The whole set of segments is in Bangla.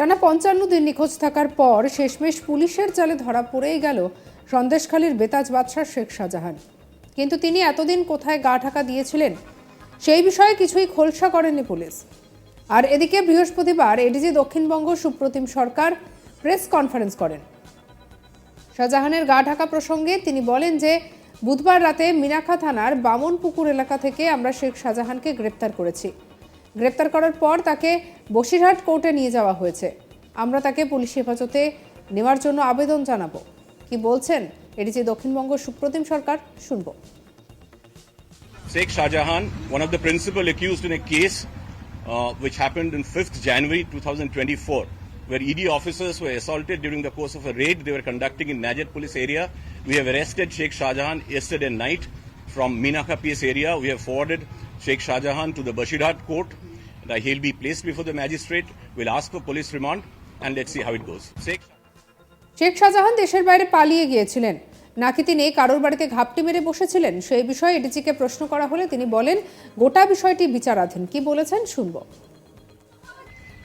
টানা পঞ্চান্ন দিন নিখোঁজ থাকার পর শেষমেশ পুলিশের জালে ধরা পড়েই গেল সন্দেশখালীর বেতাজ বাদশাহ শেখ শাহজাহান। কিন্তু তিনি এতদিন কোথায় গা ঢাকা দিয়েছিলেন সেই বিষয়ে কিছুই খোলসা করেনি পুলিশ। আর এদিকে বৃহস্পতিবার ADG Dakshinbanga Supratim Sarkar press conference করেন। শাহজাহানের গা ঢাকা প্রসঙ্গে তিনি বলেন যে, বুধবার রাতে মিনাখা থানার বামনপুকুর এলাকা থেকে আমরা শেখ শাহজাহানকে গ্রেপ্তার করেছি। গ্রেপ্তার করার পর তাকে বসিরহাট কোর্টে নিয়ে যাওয়া হয়েছে আমরা তাকে পুলিশ হেফাজতে নেওয়ার জন্য আবেদন জানাব কি বলছেন এডিজি দক্ষিণবঙ্গ সুপ্রতিম সরকার শুনব Sheikh Shah one of the principal accused in a case uh, which happened on 5th January 2024, where ED officers were assaulted during the course of a raid they were conducting in Najet police area. We have arrested Sheikh Shah yesterday night from Minaka PS area. We have forwarded Sheikh Shah Jahan to the Bashirhat court. He'll be placed before the magistrate. We'll ask for police remand and let's see how it goes. Sheikh Sheikh Shahjahan দেশের বাইরে পালিয়ে গিয়েছিলেন। নাকি তিনি কারোর বাড়িতে ঘাপটি মেরে বসেছিলেন? সেই বিষয়ে এডিজিকে প্রশ্ন করা হলে তিনি বলেন গোটা বিষয়টি বিচারাধীন। কি বলেছেন? শুনব।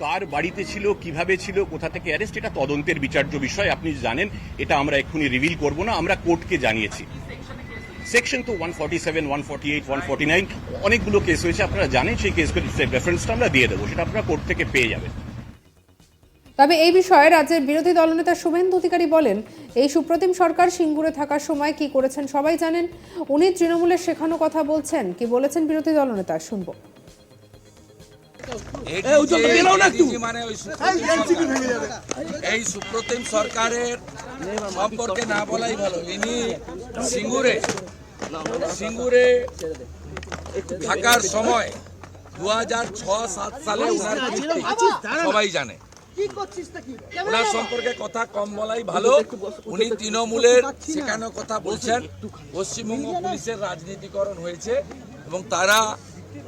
কার বাড়িতে ছিল কীভাবে ছিল কোথা থেকে অ্যারেস্ট এটা তদন্তের বিচার্য বিষয়। আপনি জানেন এটা আমরা এক্ষুনি রিভিল করব না আমরা কোর্টকে জানিয়েছি। সেকশন তো one forty seven one forty eight one forty nine অনেকগুলো কেস হয়েছে। আপনারা জানেন সেই কেসগুলোর রেফারেন্সটা আমরা দিয়ে দেবো সেটা আপনারা কোর্ট থেকে পেয়ে যাবেন। তবে এই বিষয়ে রাজ্যের বিরোধী দলনেতা শুভেন্দু অধিকারী বলেন এই সুপ্রতিম সরকার সিঙ্গুরে থাকার সময় কি করেছেন সবাই জানেন। উনি তৃণমূলের শেখানো কথা বলছেন। কি বলেছেন বিরোধী দলনেতা? শুনব। ADG মানে। এই সুপ্রতিম সরকারের সম্পর্কে না বলাই ভালো। ইনি সিঙ্গুরে সিঙ্গুরে থাকার সময় দু হাজার ছ সাত সালে ওনার কীর্তি সবাই জানে। ওনার সম্পর্কে কথা কম বলাই ভালো। উনি তৃণমূলের শেখানো কথা বলছেন। পশ্চিমবঙ্গ পুলিশের রাজনীতিকরণ হয়েছে এবং তারা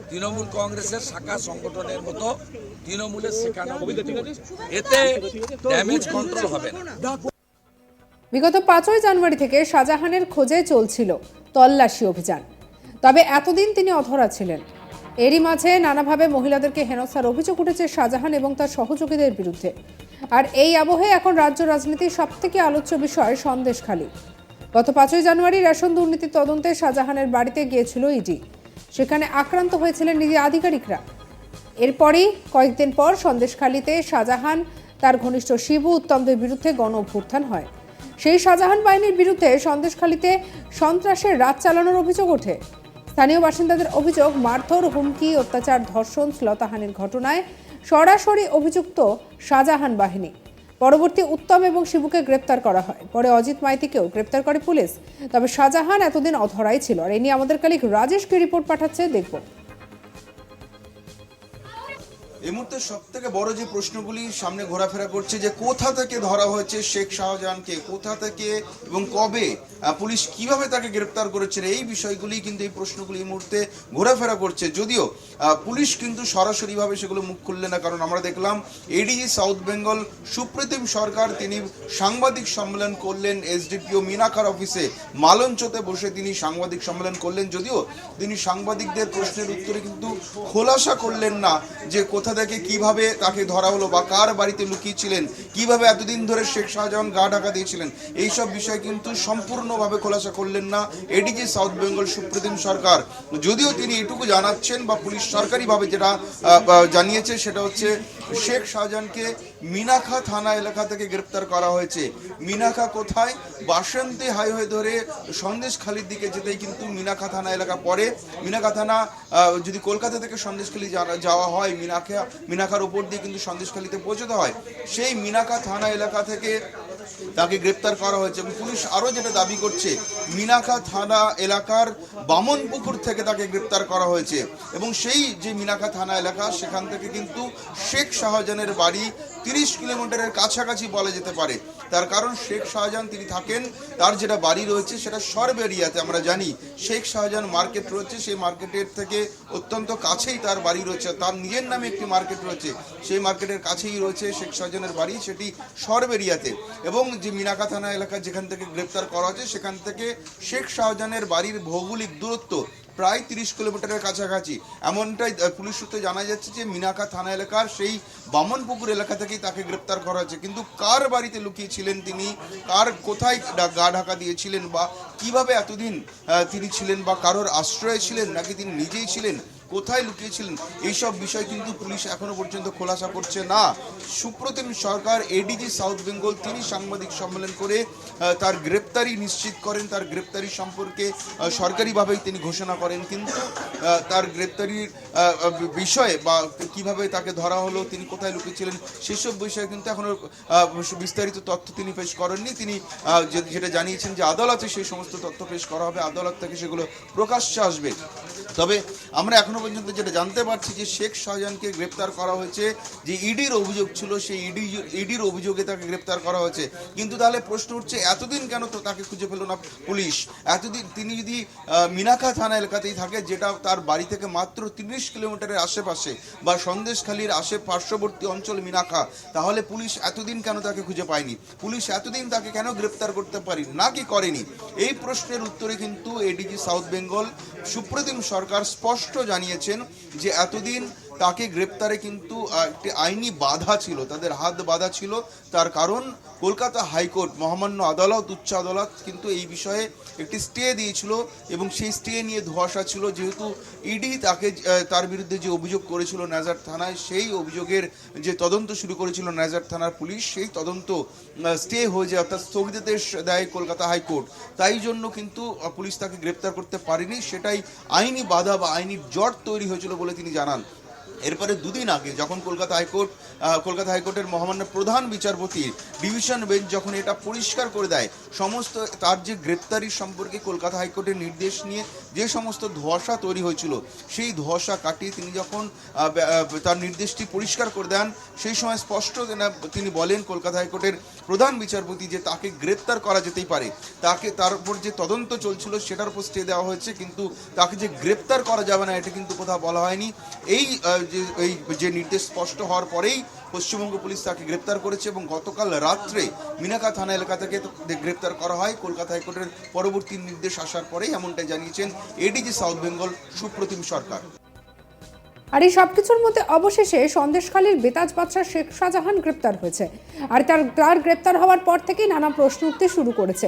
তৃণমূল কংগ্রেসের শাখা সংগঠনের মতো তৃণমূলের শেখানো এতে ড্যামেজ কন্ট্রোল হবে না। বিগত পাঁচই জানুয়ারি থেকে শাহজাহানের খোঁজে চলছিল। তল্লাশি অভিযান। তবে এতদিন তিনি অধরা ছিলেন। এরই মাঝে নানাভাবে মহিলাদেরকে হেনস্থার অভিযোগ উঠেছে শাহজাহান এবং তার সহযোগীদের বিরুদ্ধে। আর এই আবহে এখন রাজ্য রাজনীতির সবথেকে আলোচ্য বিষয় সন্দেশখালী। গত পাঁচই জানুয়ারি রেশন দুর্নীতি তদন্তে শাহজাহানের বাড়িতে গিয়েছিল ইডি। সেখানে আক্রান্ত হয়েছিলেন নিজে আধিকারিকরা। এরপরই কয়েকদিন পর সন্দেশখালীতে শাহজাহান, তার ঘনিষ্ঠ শিবু উত্তমদের বিরুদ্ধে গণ অভ্যুত্থান হয়। সেই শাহজাহান বাহিনীর বিরুদ্ধে সন্দেশখালীতে সন্ত্রাসের রাত চালানোর অভিযোগ ওঠে। স্থানীয় বাসিন্দাদের অভিযোগ, মারধর, হুমকি, অত্যাচার, ধর্ষণ, শ্লতাহানির ঘটনায় সরাসরি অভিযুক্ত শাহজাহান বাহিনী। পরবর্তী উত্তম এবং শিবুকে গ্রেপ্তার করা হয়। পরে অজিত মাইতিকেও গ্রেপ্তার করে পুলিশ। তবে শাহজাহান এতদিন অধরাই ছিল। আর এ নিয়ে আমাদের কালিক রাজেশকে রিপোর্ট পাঠাচ্ছে দেখব। এই মুহূর্তে সব থেকে বড় যে প্রশ্নগুলি সামনে ঘোরাফেরা করছে যে কোথা থেকে ধরা হয়েছে শেখ শাহজাহানকে, কোথা থেকে এবং কবে পুলিশ কীভাবে তাকে গ্রেপ্তার করেছে, এই বিষয়গুলি কিন্তু এই প্রশ্নগুলি এই মুহূর্তে ঘোরাফেরা করছে। যদিও পুলিশ কিন্তু সরাসরিভাবে সেগুলো মুখ খুললে না, কারণ আমরা দেখলাম এডিজি সাউথ বেঙ্গল সুপ্রতিম সরকার, তিনি সাংবাদিক সম্মেলন করলেন এসডিপিও মিনাকার অফিসে মালঞ্চতে বসে তিনি সাংবাদিক সম্মেলন করলেন। যদিও, তিনি সাংবাদিকদের প্রশ্নের উত্তরে কিন্তু খোলাসা করলেন না যে কোথা থেকে কীভাবে তাকে ধরা হলো বা কার বাড়িতে লুকিয়েছিলেন? কীভাবে এতদিন ধরে শেখ শাহজাহান গা ঢাকা দিয়েছিলেন? এইসব বিষয় কিন্তু সম্পূর্ণভাবে খোলাসা করলেন না এডিজি সাউথ বেঙ্গল সুপ্রতিম সরকার। যদিও তিনি এটুকু জানাচ্ছেন বা পুলিশ সরকারিভাবে যেটা জানিয়েছে সেটা হচ্ছে শেখ শাহজাহানকে মিনাখা থানা এলাকা থেকে গ্রেপ্তার করা হয়েছে। মিনাখা কোথায়? বাসন্তী হাইওয়ে ধরে সন্দেশখালির দিকে যেতেই কিন্তু মিনাখা থানা এলাকা পড়ে। মিনাখা থানা যদি কলকাতা থেকে সন্দেশখালি যাওয়া হয়, মিনাখা, মিনাখার উপর দিয়ে কিন্তু সন্দেশখালিতে পৌঁছতে হয়। সেই মিনাখা থানা এলাকা থেকে তাকে গ্রেপ্তার করা হয়েছে এবং পুলিশ আরও যেটা দাবি করছে, মিনাখা থানা এলাকার বামনপুকুর থেকে তাকে গ্রেপ্তার করা হয়েছে। এবং সেই যে মিনাখা থানা এলাকা, সেখান থেকে কিন্তু শেখ শাহজাহানের বাড়ি তিরিশ কিলোমিটারের কাছাকাছি বলা যেতে পারে। তার কারণ শেখ শাহজাহান তিনি থাকেন। তার যেটা বাড়ি রয়েছে সেটা সর্ব এরিয়াতে আমরা জানি। শেখ শাহজাহান মার্কেট রয়েছে, সেই মার্কেটের থেকে অত্যন্ত কাছেই তার বাড়ি রয়েছে। তার নিজের নামে একটি মার্কেট রয়েছে। সেই মার্কেটের কাছেই রয়েছে শেখ শাহজাহানের বাড়ি, সেটি সর্ব এরিয়াতে। এবং যে মিনাকা থানা এলাকা যেখান থেকে গ্রেপ্তার করা হয়েছে সেখান থেকে শেখ শাহজাহানের বাড়ির ভৌগোলিক দূরত্ব প্রায় তিরিশ কিলোমিটারের কাছাকাছি। এমনটাই পুলিশ সূত্রে জানা যাচ্ছে যে মিনাকা থানা এলাকার সেই বামনপুকুর এলাকা থেকেই তাকে গ্রেপ্তার করা হয়েছে। কিন্তু কার বাড়িতে লুকিয়েছিলেন তিনি? কার কোথায় গা ঢাকা দিয়েছিলেন? বা কীভাবে এতদিন তিনি ছিলেন? বা কারোর আশ্রয়ে ছিলেন? নাকি তিনি নিজেই ছিলেন? কোথায় লুকিয়েছিলেন? এইসব বিষয় কিন্তু পুলিশ এখনও পর্যন্ত খোলাসা করছে না। সুপ্রতিম সরকার এডিজি সাউথ বেঙ্গল তিনি সাংবাদিক সম্মেলন করে তার গ্রেপ্তারি নিশ্চিত করেন। তার গ্রেপ্তারি সম্পর্কে সরকারিভাবেই তিনি ঘোষণা করেন। কিন্তু তার গ্রেপ্তারির বিষয়ে বা কীভাবে তাকে ধরা হলো, তিনি কোথায় লুকিয়েছিলেন, সেসব বিষয়ে কিন্তু এখনও বিস্তারিত তথ্য তিনি পেশ করেননি। তিনি যেটা জানিয়েছেন যে আদালতে সেই সমস্ত তথ্য পেশ করা হবে। আদালত থেকে সেগুলো প্রকাশ্যে আসবে। তবে আমরা এখনও পর্যন্ত যেটা জানতে পারছি যে শেখ শাহজাহানকে গ্রেপ্তার করা হয়েছে, যে ইডির অভিযোগ ছিল সেই ইডি, ইডির অভিযোগে তাকে গ্রেপ্তার করা হয়েছে। কিন্তু তাহলে প্রশ্ন উঠছে, এতদিন কেন তো তাকে খুঁজে পেল না পুলিশ? এতদিন তিনি যদি মিনাখা থানা এলাকাতেই থাকে, যেটা তার বাড়ি থেকে মাত্র তিরিশ কিলোমিটারের আশেপাশে, বা সন্দেশখালীর আশে পার্শ্ববর্তী অঞ্চল মিনাখা তাহলে পুলিশ এতদিন কেন তাকে খুঁজে পায়নি? পুলিশ এতদিন তাকে কেন গ্রেপ্তার করতে পারি, না কি করেনি? এই প্রশ্নের উত্তরে কিন্তু এডিজি সাউথ বেঙ্গল, সুপ্রতিম সরকার স্পষ্ট জানিয়েছেন যে এতদিন তাকে গ্রেপ্তারে কিন্তু একটি আইনি বাধা ছিল, তাদের হাত বাধা ছিল। তার কারণ কলকাতা হাইকোর্ট, মহামান্য আদালত, উচ্চ আদালত কিন্তু এই বিষয়ে একটি স্টে দিয়েছিল এবং সেই স্টে নিয়ে ধোয়াশা ছিল। যেহেতু ইডি তাকে তার বিরুদ্ধে যে অভিযোগ করেছিল নাজার থানায়, সেই অভিযোগের যে তদন্ত শুরু করেছিল নাজার থানার পুলিশ, সেই তদন্ত স্টে হয়ে যায়, অর্থাৎ স্থগিতাদেশ দেয় কলকাতা হাইকোর্ট। তাই জন্য কিন্তু পুলিশ তাকে গ্রেপ্তার করতে পারেনি। সেটাই আইনি বাধা বা আইনি জট তৈরি হয়েছিল বলে তিনি জানান। এরপরে দুদিন আগে যখন কলকাতা হাইকোর্ট কলকাতা হাইকোর্টের মহামান্য প্রধান বিচারপতি ডিভিশন বেঞ্চ যখন এটা পরিষ্কার করে দেয়, সমস্ত তার যে গ্রেপ্তারি সম্পর্কে কলকাতা হাইকোর্টের নির্দেশ নিয়ে যে সমস্ত ধোঁয়াশা তৈরি হয়েছিল, সেই ধোঁয়াশা কাটিয়ে তিনি যখন তার নির্দেশটি পরিষ্কার করে দেন, সেই সময় স্পষ্ট তেনা- বলেন কলকাতা হাইকোর্টের প্রধান বিচারপতি যে তাকে গ্রেপ্তার করা যেতেই পারে, তাকে তার উপর যে তদন্ত চলছিল সেটার উপর স্টে দেওয়া হয়েছে, কিন্তু তাকে যে গ্রেপ্তার করা যাবে না, এটা কিন্তু কোথাও বলা হয়নি। এই যে এই যে নির্দেশ স্পষ্ট হওয়ার পরেই পশ্চিমবঙ্গ পুলিশ তাকে গ্রেপ্তার করেছে এবং গতকাল রাত্রে মিনাকা থানা এলাকা থেকে গ্রেপ্তার করা হয়। কলকাতা হাইকোর্টের পরবর্তী নির্দেশ আসার পরেই এমনটাই জানিয়েছেন এডিজি সাউথ বেঙ্গল সুপ্রতিম সরকার। আর এই সবকিছুর মধ্যে অবশেষে সন্দেশখালীর বেতাজ বাদশাহ শেখ শাহজাহান গ্রেপ্তার হয়েছে। আর তার তার গ্রেপ্তার হওয়ার পর থেকেই নানা প্রশ্ন উঠতে শুরু করেছে।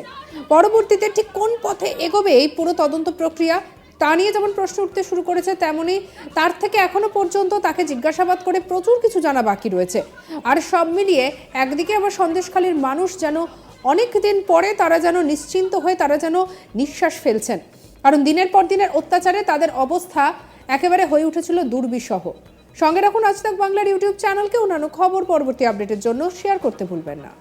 পরবর্তীতে ঠিক কোন পথে এগোবে এই পুরো তদন্ত প্রক্রিয়া তা নিয়ে যেমন প্রশ্ন উঠতে শুরু করেছে, তেমনি তার থেকে এখনও পর্যন্ত তাকে জিজ্ঞাসাবাদ করে প্রচুর কিছু জানা বাকি রয়েছে। আর সব মিলিয়ে একদিকে আবার সন্দেশখালীর মানুষ যেন অনেক দিন পরে তারা যেন নিশ্চিন্ত হয়ে তারা যেন নিঃশ্বাস ফেলছেন। কারণ দিনের পর দিনের অত্যাচারে তাদের অবস্থা একেবারে হয়ে উঠেছিল দুর্বিষহ। সঙ্গে রাখুন আজ তাক বাংলার ইউটিউব চ্যানেলকে। অন্যান্য খবর পরবর্তী আপডেটের জন্য শেয়ার করতে ভুলবেন না।